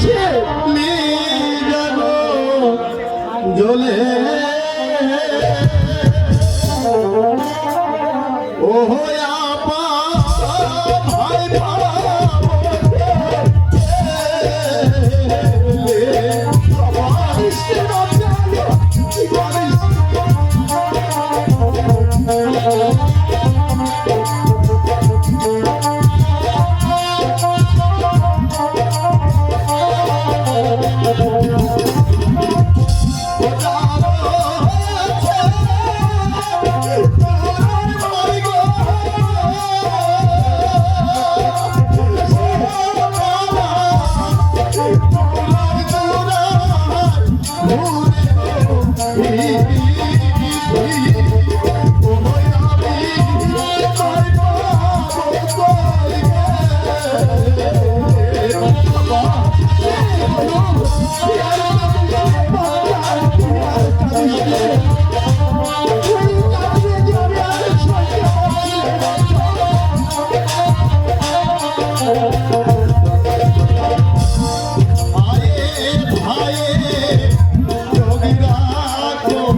আসে জানো জ্বলে ও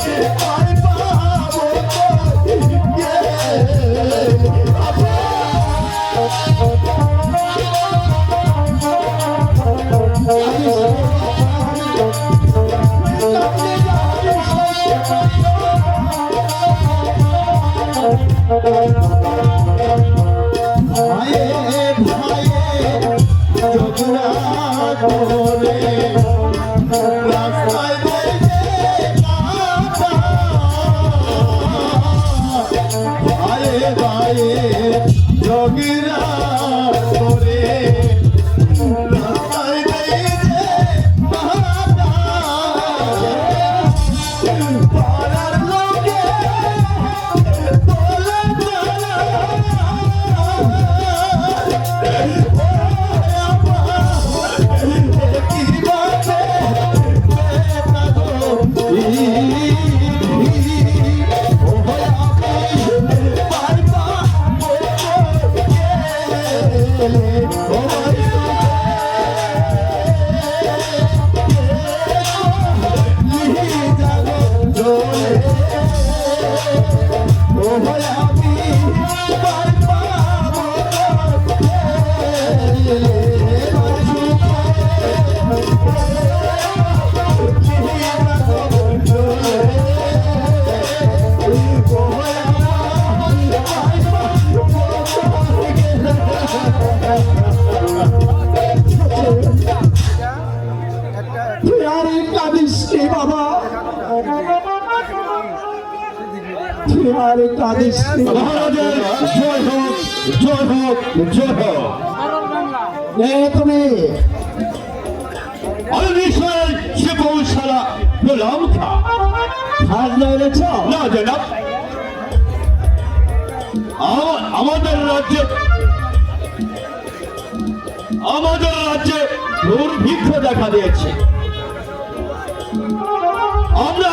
Yeah. আর এই মহারাজের জয় হোক জয় হোক জয় হোক। তুমি। আমি সে কৌশলা গোলাম খা হাত ধরেছ না জনাব আমাদের রাজ্যে আমাদের রাজ্যে দুর্ভিক্ষ দেখা দিয়েছে। আমরা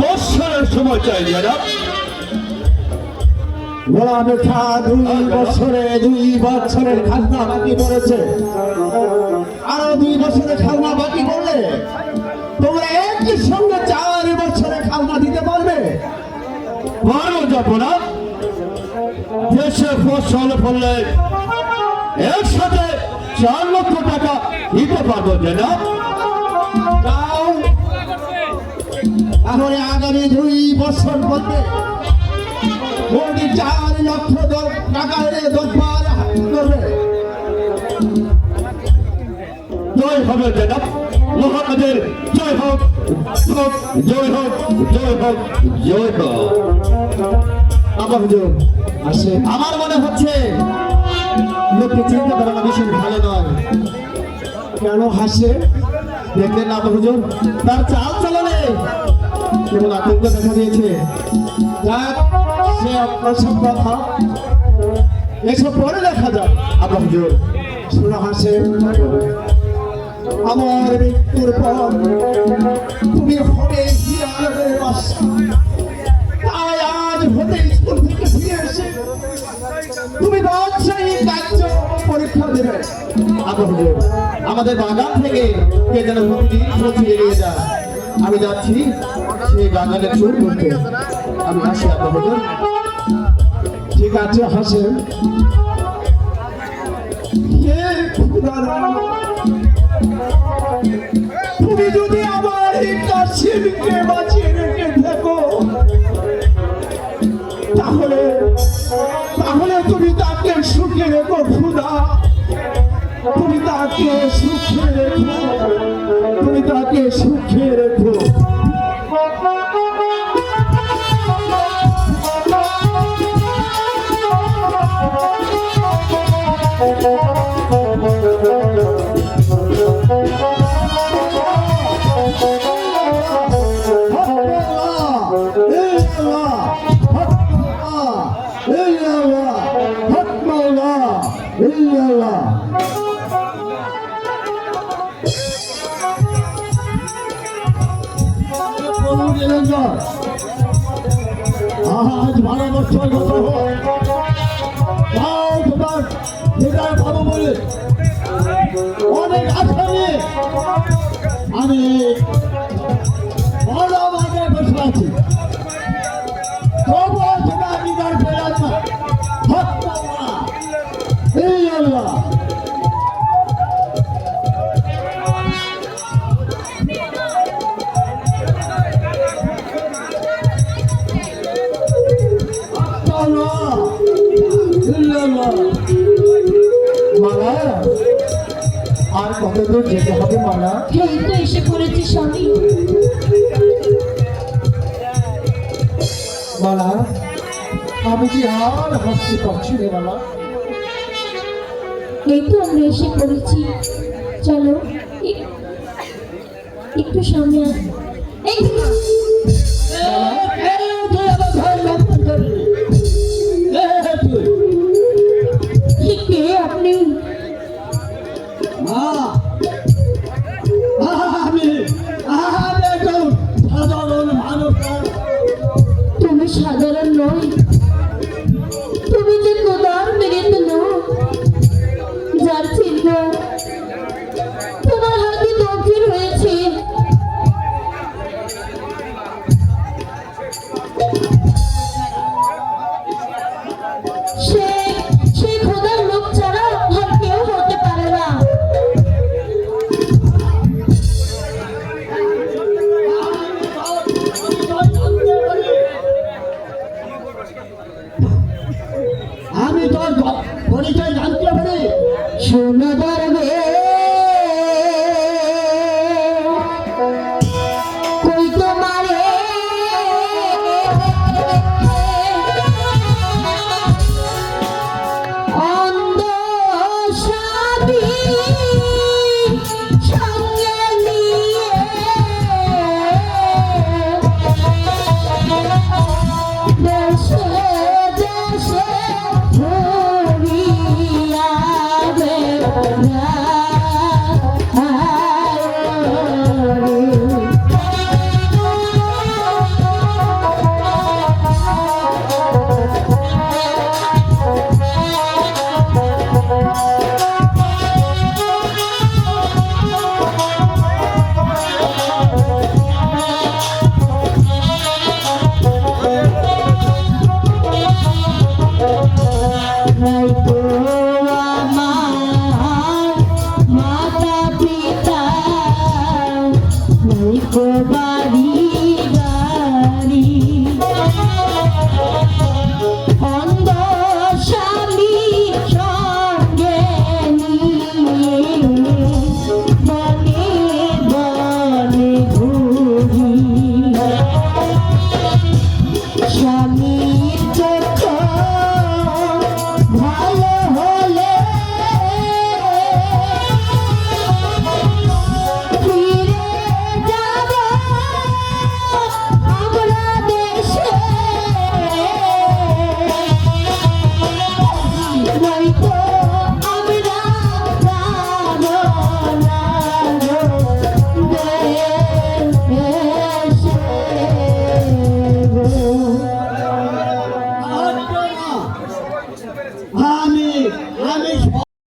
বৎসরের সময় চাই খা দুই বছরে দুই বছরের খাজনা বাকি পড়েছে। আরও দুই বছরের খাজনা বাকি পড়লে তোমরা একই সঙ্গে চার বছরের খাজনা দিতে পারবে। পারো যাব না। দেশে ফসল ফললে একসাথে চার লক্ষ টাকা দিতে পারব জনাব তাও তাহলে আগামী দুই বছর মধ্যে মোদি চার লক্ষ দর- টাকা দরবার করবে জয় হবে জনাব মহারাজের জয় হোক জয় হোক জয় হোক জয় হোক হুজুর, আসে। আমার মনে হচ্ছে লোককে চিন্তা করানো ভীষণ ভালো নয়। কেন হাসে? দেখলেন হুজুর? তার চাল চলনে কেবল আতঙ্ক দেখা দিয়েছে। এসব পরে দেখা যাক। আবার শোনা হাসে। আমার মৃত্যুর পর তুমি হবে হিয়ালের বাসা। আমাদের বাগান থেকে কে যেন প্রতিদিন যায়। আমি যাচ্ছি। ঠিক আছে হাসেন তুমি যদি আমার এই বাঁচিয়ে রেখে থাকো, তাহলে তাহলে তুমি তাকে সুখে রেখো খুদা তুমি তাকে সুখে রেখো। তুমি তাকে সুখে রেখো। আজ বারো বছর বছর তাও তোমার হৃদয় ভালো বলে অনেক আশা নিয়ে আমি মালা আর কত দূর যেতে হবে মালা এই তো এসে পড়েছি স্বামী মালা আমি কি আর হাসতে পারছি রে মালা এই তো এসে পড়েছি চলো এক- একটু সামনে ಬರುವೆ